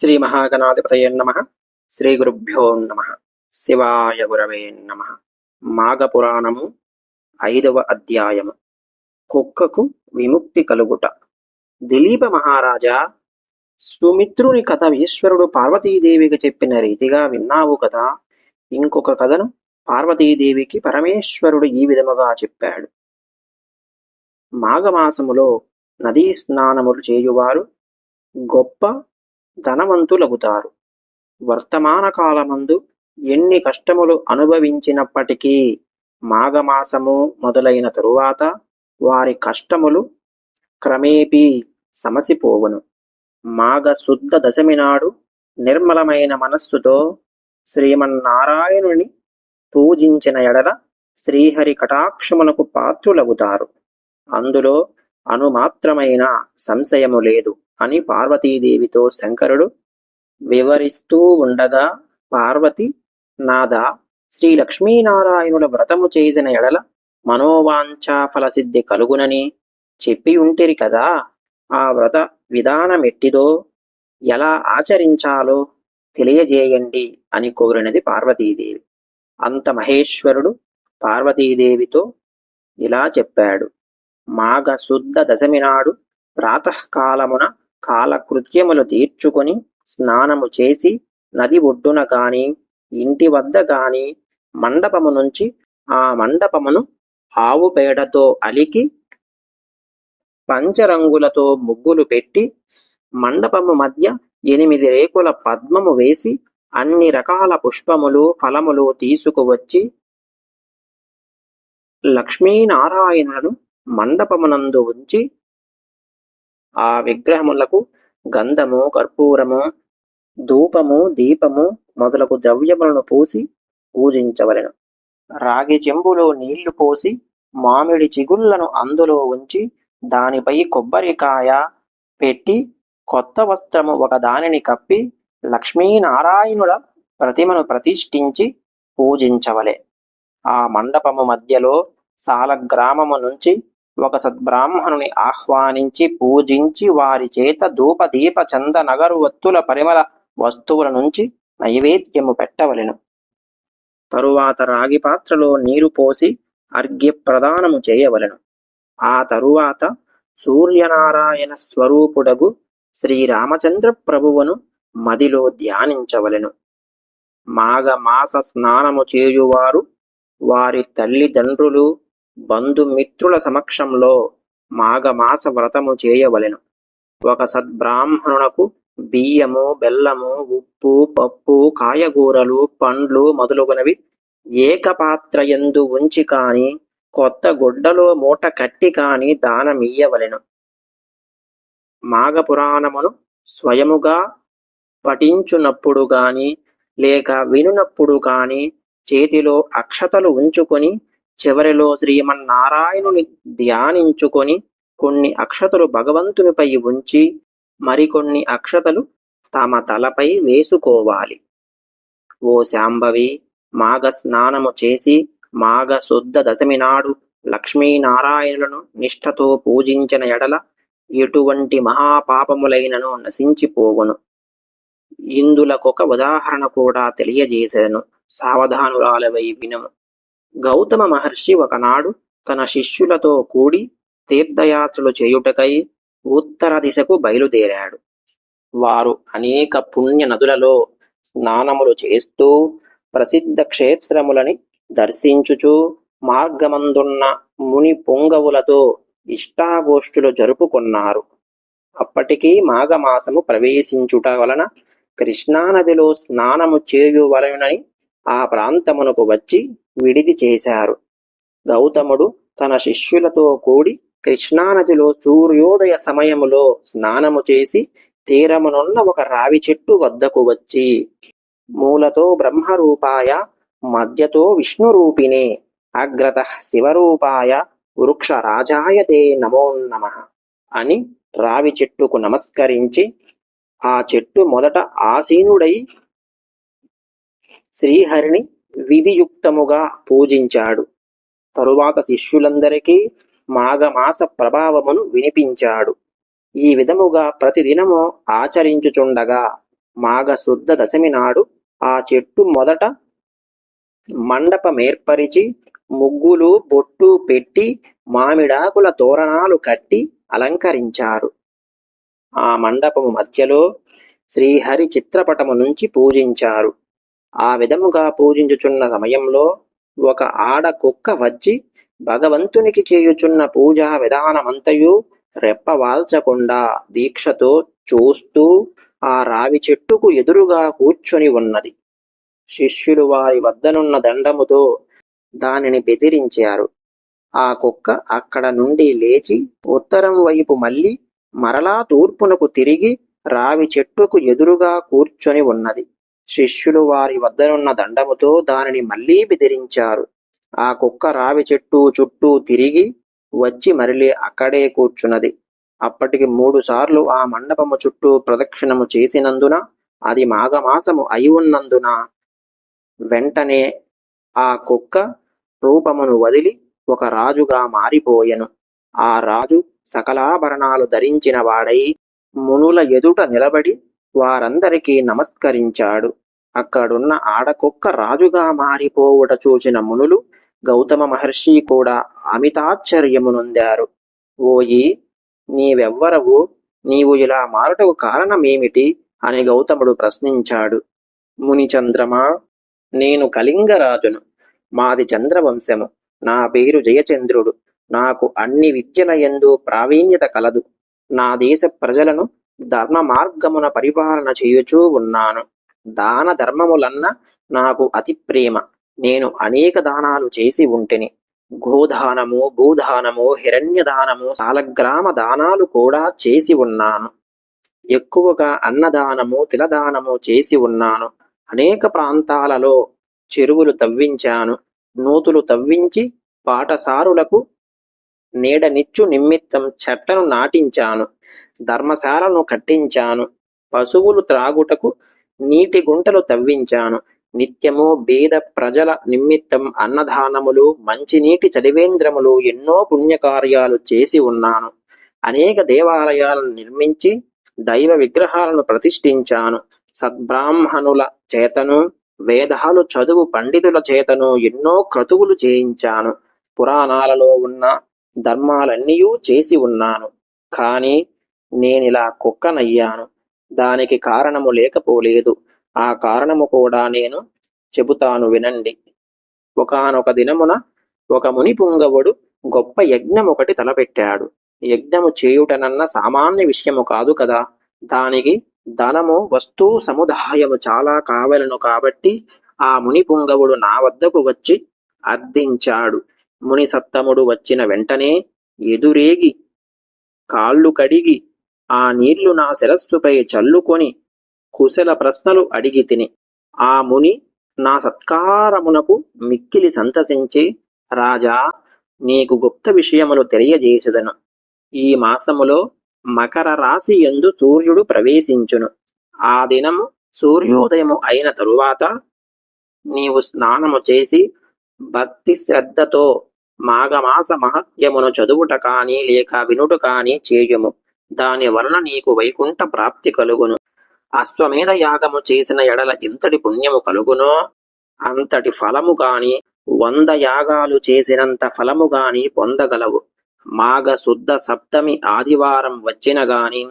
శ్రీ మహాగణాధిపతయే నమ. శ్రీ గురుభ్యో నమ. శివాయ గురవే నమ. మాఘ పురాణము ఐదవ అధ్యాయము. కుక్కకు విముక్తి కలుగుట. దిలీప మహారాజా సుమిత్రుని కథ ఈశ్వరుడు పార్వతీదేవికి చెప్పిన రీతిగా విన్నావు కదా. ఇంకొక కథను పార్వతీదేవికి పరమేశ్వరుడు ఈ విధముగా చెప్పాడు. మాఘమాసములో నదీ స్నానములు చేయువారు గొప్ప ధనవంతులగుతారు. వర్తమాన కాలమందు ఎన్ని కష్టములు అనుభవించినప్పటికీ మాఘమాసము మొదలైన తరువాత వారి కష్టములు క్రమేపీ సమసిపోవును. మాఘ శుద్ధ దశమి నాడు నిర్మలమైన మనస్సుతో శ్రీమన్నారాయణుని పూజించిన ఎడల శ్రీహరి కటాక్షమునకు పాత్రులగుతారు. అందులో అనుమాత్రమైన సంశయము లేదు. అని పార్వతీదేవితో శంకరుడు వివరిస్తూ ఉండగా పార్వతి నాద శ్రీ లక్ష్మీనారాయణుల వ్రతము చేసిన ఎడల మనోవాంఛా ఫలసిద్ధి కలుగునని చెప్పి ఉంటిరి కదా. ఆ వ్రత విధానమెట్టిదో ఎలా ఆచరించాలో తెలియజేయండి అని కోరినది పార్వతీదేవి. అంత మహేశ్వరుడు పార్వతీదేవితో ఇలా చెప్పాడు. మాఘ శుద్ధ దశమి నాడు ప్రాతకాలమున కాలకృత్యములు తీర్చుకొని స్నానము చేసి నది ఒడ్డున గాని ఇంటి వద్ద గాని మండపము నుంచి ఆ మండపమును ఆవు పేడతో అలికి పంచరంగులతో ముగ్గులు పెట్టి మండపము మధ్య ఎనిమిది రేకుల పద్మము వేసి అన్ని రకాల పుష్పములు ఫలములు తీసుకువచ్చి లక్ష్మీనారాయణులను మండపమునందు ఉంచి ఆ విగ్రహములకు గంధము కర్పూరము ధూపము దీపము మొదలగు ద్రవ్యములను పూసి పూజించవలెను. రాగి చెంబులో నీళ్ళు పోసి మామిడి చిగుళ్ళను అందులో ఉంచి దానిపై కొబ్బరికాయ పెట్టి కొత్త వస్త్రము ఒక దానిని కప్పి లక్ష్మీనారాయణుల ప్రతిమను ప్రతిష్ఠించి పూజించవలే. ఆ మండపము మధ్యలో సాలగ్రామము నుంచి ఒక సద్బ్రాహ్మణుని ఆహ్వానించి పూజించి వారి చేత ధూప దీప చంద నగరు వత్తుల పరిమళ వస్తువుల నుంచి నైవేద్యము పెట్టవలెను. తరువాత రాగి పాత్రలో నీరు పోసి అర్ఘ్య ప్రదానము చేయవలెను. ఆ తరువాత సూర్యనారాయణ స్వరూపుడగు శ్రీరామచంద్ర ప్రభువును మదిలో ధ్యానించవలెను. మాఘ మాస స్నానము చేయువారు వారి తల్లిదండ్రులు బంధుమిత్రుల సమక్షంలో మాఘమాస వ్రతము చేయవలెను. ఒక సద్బ్రాహ్మణునకు బియ్యము బెల్లము ఉప్పు పప్పు కాయగూరలు పండ్లు మొదలుగునవి ఏకపాత్రయందు ఉంచి కాని కొత్త గుడ్డలో మూట కట్టి కాని దానమియ్యవలెను. మాఘపురాణమును స్వయముగా పఠించునప్పుడు గాని లేక వినునప్పుడు కాని చేతిలో అక్షతలు ఉంచుకొని చివరిలో శ్రీమన్నారాయణుని ధ్యానించుకొని కొన్ని అక్షతలు భగవంతునిపై ఉంచి మరికొన్ని అక్షతలు తమ తలపై వేసుకోవాలి. ఓ శాంభవి మాఘ స్నానము చేసి మాఘ శుద్ధ దశమి నాడు లక్ష్మీనారాయణులను నిష్ఠతో పూజించిన ఎడల ఎటువంటి మహాపాపములైనను నశించిపోవును. ఇందులకొక ఉదాహరణ కూడా తెలియజేశాను సావధానురాలవై వినము. గౌతమ మహర్షి ఒకనాడు తన శిష్యులతో కూడి తీర్థయాత్రలు చేయుటకై ఉత్తర దిశకు బయలుదేరాడు. వారు అనేక పుణ్య నదులలో స్నానములు చేస్తూ ప్రసిద్ధ క్షేత్రములని దర్శించుచు మార్గమందున్న ముని పొంగవులతో ఇష్టాగోష్ఠులు జరుపుకున్నారు. అప్పటికీ మాఘమాసము ప్రవేశించుట వలన కృష్ణానదిలో స్నానము చేయువలనని ఆ ప్రాంతమునకు వచ్చి విడిది చేశారు. గౌతముడు తన శిష్యులతో కూడి కృష్ణానదిలో సూర్యోదయ సమయములో స్నానము చేసి తీరమునున్న ఒక రావి చెట్టు వద్దకు వచ్చి మూలతో బ్రహ్మరూపాయ మధ్యతో విష్ణురూపిణే అగ్రత శివరూపాయ వృక్ష రాజాయ తే నమో నమ అని రావి చెట్టుకు నమస్కరించి ఆ చెట్టు మొదట ఆసీనుడై శ్రీహరిని విధియుక్తముగా పూజించాడు. తరువాత శిష్యులందరికీ మాఘమాస ప్రభావమును వినిపించాడు. ఈ విధముగా ప్రతిదినము ఆచరించుచుండగా మాఘ శుద్ధ దశమి నాడు ఆ చెట్టు మొదట మండపమేర్పరిచి ముగ్గులు బొట్టు పెట్టి మామిడాకుల తోరణాలు కట్టి అలంకరించారు. ఆ మండపము మధ్యలో శ్రీహరి చిత్రపటము నుంచి పూజించారు. ఆ విధముగా పూజించుచున్న సమయంలో ఒక ఆడ కుక్క వచ్చి భగవంతునికి చేయుచున్న పూజా విధానమంతయు రెప్పవాల్చకుండా దీక్షతో చూస్తూ ఆ రావి చెట్టుకు ఎదురుగా కూర్చొని ఉన్నది. శిష్యులు వారి వద్దనున్న దండముతో దానిని బెదిరించారు. ఆ కుక్క అక్కడ నుండి లేచి ఉత్తరం వైపు మళ్ళీ మరలా తూర్పునకు తిరిగి రావి చెట్టుకు ఎదురుగా కూర్చొని ఉన్నది. శిష్యులు వారి వద్దనున్న దండముతో దానిని మళ్ళీ బెదిరించారు. ఆ కుక్క రావి చెట్టు చుట్టూ తిరిగి వచ్చి మరలి అక్కడే కూర్చున్నది. అప్పటికి మూడు సార్లు ఆ మండపము చుట్టూ ప్రదక్షిణము చేసినందున అది మాఘమాసము అయి ఉన్నందున వెంటనే ఆ కుక్క రూపమును వదిలి ఒక రాజుగా మారిపోయెను. ఆ రాజు సకలాభరణాలు ధరించిన వాడై మునుల ఎదుట నిలబడి వారందరికీ నమస్కరించాడు. అక్కడున్న ఆడకుక్క రాజుగా మారిపోవుట చూచిన మునులు గౌతమ మహర్షి కూడా అమితాశ్చర్యమునొందారు. ఓయి నీవెవ్వరవు? నీవు ఇలా మారుటకు కారణమేమిటి? అని గౌతముడు ప్రశ్నించాడు. మునిచంద్రమా నేను కళింగరాజును మాది చంద్రవంశము నా పేరు జయచంద్రుడు నాకు అన్ని విద్యల ఎందు ప్రావీణ్యత కలదు. నా దేశ ప్రజలను ధర్మ మార్గమున పరిపాలన చేయుచూ ఉన్నాను. దాన ధర్మములన్న నాకు అతి ప్రేమ. నేను అనేక దానాలు చేసి ఉంటిని. గోదానము భూదానము హిరణ్యదానము సాలగ్రామ దానాలు కూడా చేసి ఉన్నాను. ఎక్కువగా అన్నదానము తిలదానము చేసి ఉన్నాను. అనేక ప్రాంతాలలో చెరువులు తవ్వించాను. నూతులు తవ్వించి పాఠశారులకు నీడనిచ్చు నిమిత్తం చెట్లను నాటించాను. ధర్మశాలను కట్టించాను. పశువులు త్రాగుటకు నీటి గుంటలు తవ్వించాను. నిత్యము బీద ప్రజల నిమిత్తం అన్నదానములు మంచినీటి చలివేంద్రములు ఎన్నో పుణ్యకార్యాలు చేసి ఉన్నాను. అనేక దేవాలయాలను నిర్మించి దైవ విగ్రహాలను ప్రతిష్ఠించాను. సద్బ్రాహ్మణుల చేతను వేదాలు చదువు పండితుల చేతను ఎన్నో క్రతువులు చేయించాను. పురాణాలలో ఉన్న ధర్మాలన్నీయూ చేసి ఉన్నాను. కానీ నేనిలా కుక్కనయ్యాను. దానికి కారణము లేకపోలేదు. ఆ కారణము కూడా నేను చెబుతాను వినండి. ఒకానొక దినమున ఒక ముని పుంగవుడు గొప్ప యజ్ఞం ఒకటి తలపెట్టాడు. యజ్ఞము చేయుటనన్న సామాన్య విషయము కాదు కదా. దానికి ధనము వస్తు సముదాయము చాలా కావలను కాబట్టి ఆ ముని పుంగవుడు నా వద్దకు వచ్చి అర్థించాడు. ముని సత్తముడు వచ్చిన వెంటనే ఎదురేగి కాళ్ళు కడిగి ఆ నీళ్ళు నా శిరస్సుపై చల్లుకొని కుశల ప్రశ్నలు అడిగి తిని ఆ ముని నా సత్కారమునకు మిక్కిలి సంతసించి రాజా నీకు గుప్త విషయములు తెలియజేసెదను. ఈ మాసములో మకర రాశి యందు సూర్యుడు ప్రవేశించును. ఆ దినము సూర్యోదయము అయిన తరువాత నీవు స్నానము చేసి భక్తి శ్రద్ధతో మాఘమాస మహత్యమును చదువుట కానీ లేక వినుట కానీ చేయుము. దాని వలన నీకు వైకుంఠ ప్రాప్తి కలుగును. అశ్వమేధ యాగము చేసిన ఎడల ఎంతటి పుణ్యము కలుగునో. అంతటి ఫలము గాని వంద యాగాలు చేసినంత ఫలము గాని పొందగలవు. మాఘ శుద్ధ సప్తమి ఆదివారం వచ్చిన గాని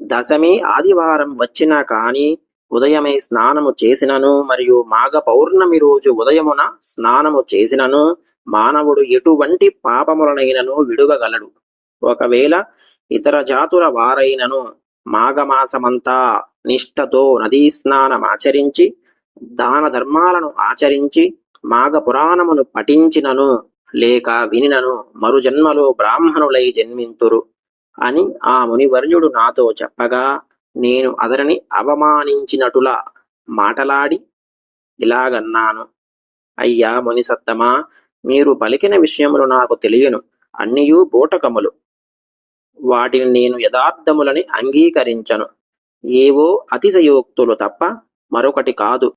దశమి ఆదివారం వచ్చినా కాని ఉదయమే స్నానము చేసినను మరియు మాఘ పౌర్ణమి రోజు ఉదయమున స్నానము చేసినను మానవుడు ఎటువంటి పాపములనైనను విడువగలడు ఒకవేళ ఇతర జాతుల వారైనను మాఘమాసమంతా నిష్ఠతో నదీ స్నానమాచరించి దాన ధర్మాలను ఆచరించి మాఘ పురాణమును పఠించినను లేక వినినను మరు జన్మలో బ్రాహ్మణులై జన్మింతురు అని ఆ మునివర్యుడు నాతో చెప్పగా నేను అతనిని అవమానించినటులా మాటలాడి ఇలాగన్నాను. అయ్యా మునిసత్తమా మీరు పలికిన విషయములు నాకు తెలియను. అన్నియూ బూటకములు. వాటిని నేను యథార్థములని అంగీకరించను. ఏవో అతిశయోక్తులు తప్ప మరొకటి కాదు.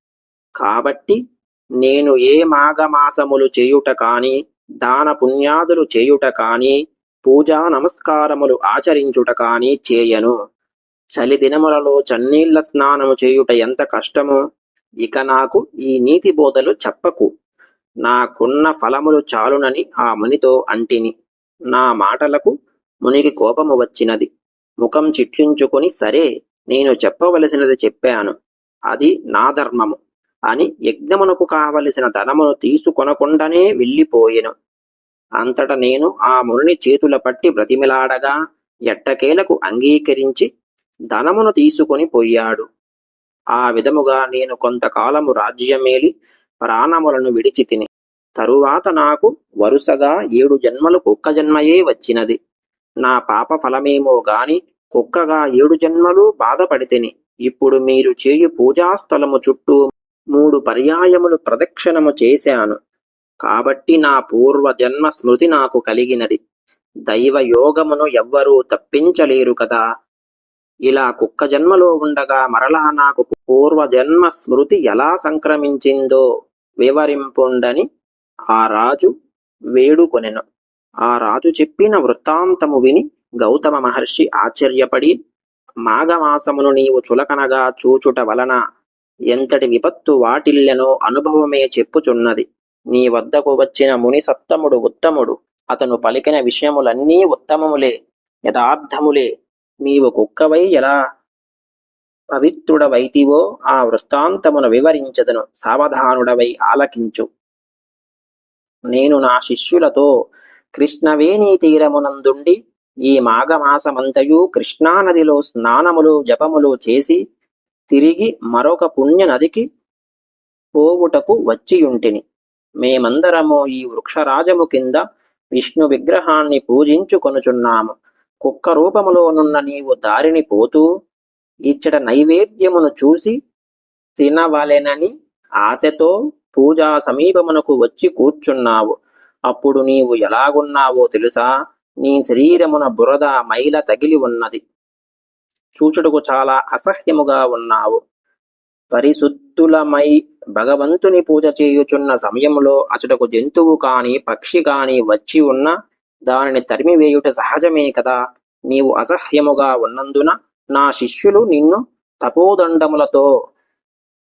కాబట్టి నేను ఏ మాఘమాసములు చేయుట కాని దాన పుణ్యాదులు చేయుట కాని పూజా నమస్కారములు ఆచరించుట కాని చేయను. చలి దినములలో చన్నీళ్ళ స్నానము చేయుట ఎంత కష్టమో ఇక నాకు ఈ నీతి బోధలు చెప్పకు. నాకున్న ఫలములు చాలునని ఆ మునితో అంటిని. నా మాటలకు మునికి కోపము వచ్చినది. ముఖం చిట్లించుకొని సరే నేను చెప్పవలసినది చెప్పాను. అది నా ధర్మము. అని యజ్ఞమునకు కావలసిన ధనమును తీసుకొనకుండానే వెళ్ళిపోయెను. అంతట నేను ఆ మునిని చేతుల పట్టి బ్రతిమిలాడగా ఎట్టకేలకు అంగీకరించి ధనమును తీసుకొని పోయాడు. ఆ విధముగా నేను కొంతకాలము రాజ్యమేలి ప్రాణములను విడిచి తిని తరువాత నాకు వరుసగా ఏడు జన్మలు కుక్క జన్మయే వచ్చినది. నా పాప ఫలమేమో గాని కుక్కగా ఏడు జన్మలు బాధపడితిని. ఇప్పుడు మీరు చేయు పూజాస్థలము చుట్టూ మూడు పర్యాయములు ప్రదక్షిణము చేశాను. కాబట్టి నా పూర్వ జన్మ స్మృతి నాకు కలిగినది. దైవ యోగమును ఎవ్వరూ తప్పించలేరు కదా. ఇలా కుక్క జన్మలో ఉండగా మరలా నాకు పూర్వ జన్మ స్మృతి ఎలా సంక్రమించిందో వివరింపుండని ఆ రాజు వేడుకొనెను. ఆ రాజు చెప్పిన వృత్తాంతము విని గౌతమ మహర్షి ఆశ్చర్యపడి మాఘమాసమును నీవు చులకనగా చూచుట వలన ఎంతటి విపత్తు వాటిల్లెనో అనుభవమే చెప్పుచున్నది. నీ వద్దకు వచ్చిన ముని సత్తముడు ఉత్తముడు. అతను పలికిన విషయములన్నీ ఉత్తమములే యథార్థములే. నీవు కుక్కవై ఎలా పవిత్రుడవైతివో ఆ వృత్తాంతమును వివరించదను సావధానుడవై ఆలకించు. నేను నా శిష్యులతో కృష్ణవేణీ తీరమునందుండి ఈ మాఘమాసమంతయు కృష్ణానదిలో స్నానములు జపములు చేసి తిరిగి మరొక పుణ్య నదికి పోవుటకు వచ్చియుంటిని. మేమందరము ఈ వృక్షరాజము కింద విష్ణు విగ్రహాన్ని పూజించుకొనుచున్నాము. కుక్క రూపములోనున్న నీవు దారిని పోతూ ఇచ్చట నైవేద్యమును చూసి తినవలెనని ఆశతో పూజా సమీపమునకు వచ్చి కూర్చున్నావు. అప్పుడు నీవు ఎలాగున్నావో తెలుసా? నీ శరీరమున బురద మైల తగిలి ఉన్నది. చూచుటకు చాలా అసహ్యముగా ఉన్నావు. పరిశుద్ధులమై భగవంతుని పూజ చేయుచున్న సమయంలో అచటకు జంతువు కాని పక్షి కాని వచ్చి ఉన్న దానిని తరిమివేయుట సహజమే కదా? నీవు అసహ్యముగా ఉన్నందున నా శిష్యులు నిన్ను తపోదండములతో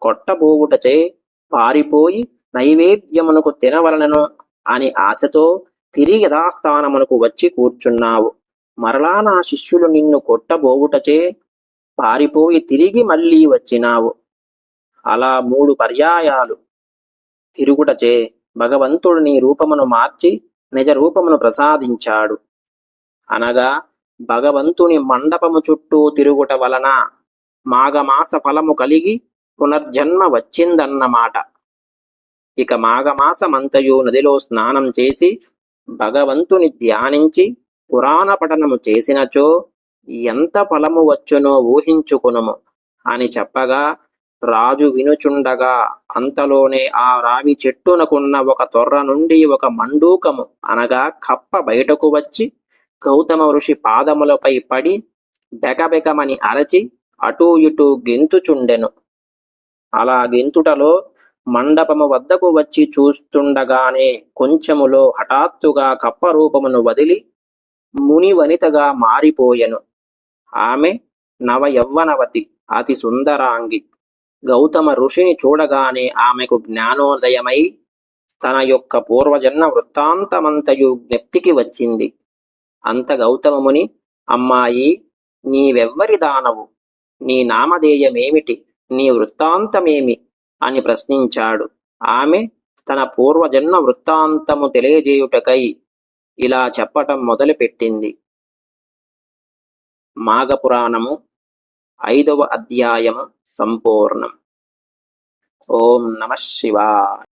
కొట్టబోవుటచే పారిపోయి నైవేద్యమునకు తినవలనను అని ఆశతో తిరిగి యథాస్థానమునకు వచ్చి కూర్చున్నావు. మరలా నా శిష్యులు నిన్ను కొట్టబోవుటచే పారిపోయి తిరిగి మళ్ళీ వచ్చినావు. అలా మూడు పర్యాయాలు తిరుగుటచే భగవంతుడు నీ రూపమును మార్చి నిజ రూపమును ప్రసాదించాడు. అనగా భగవంతుని మండపము చుట్టూ తిరుగుట వలన మాఘమాస ఫలము కలిగి పునర్జన్మ వచ్చిందన్నమాట. ఇక మాఘమాసమంతయు నదిలో స్నానం చేసి భగవంతుని ధ్యానించి పురాణ పఠనము చేసినచో ఎంత ఫలము వచ్చునో ఊహించుకునుము. అని చెప్పగా రాజు వినుచుండగా అంతలోనే ఆ రావి చెట్టునకున్న ఒక తొర్ర నుండి ఒక మండూకము అనగా కప్ప బయటకు వచ్చి గౌతమ ఋషి పాదములపై పడి బెకబెకమని అరచి అటూ ఇటూ గెంతుచుండెను. అలా గెంతుటలో మండపము వద్దకు వచ్చి చూస్తుండగానే కొంచెములో హఠాత్తుగా కప్ప రూపమును వదిలి ముని వనితగా మారిపోయెను. ఆమె నవ యవ్వనవతి అతి సుందరాంగి. గౌతమ ఋషిని చూడగానే ఆమెకు జ్ఞానోదయమై తన యొక్క పూర్వజన్మ వృత్తాంతమంతయు జ్ఞప్తికి వచ్చింది. అంత గౌతమముని అమ్మాయి నీవెవ్వరి దానవు నీ నామధేయమేమిటి? నీ వృత్తాంతమేమి? అని ప్రశ్నించాడు. ఆమె తన పూర్వజన్మ వృత్తాంతము తెలియజేయుటకై ఇలా చెప్పటం మొదలుపెట్టింది. మాఘపురాణము ఐదవ అధ్యాయము సంపూర్ణం. ఓం నమ శివాయ.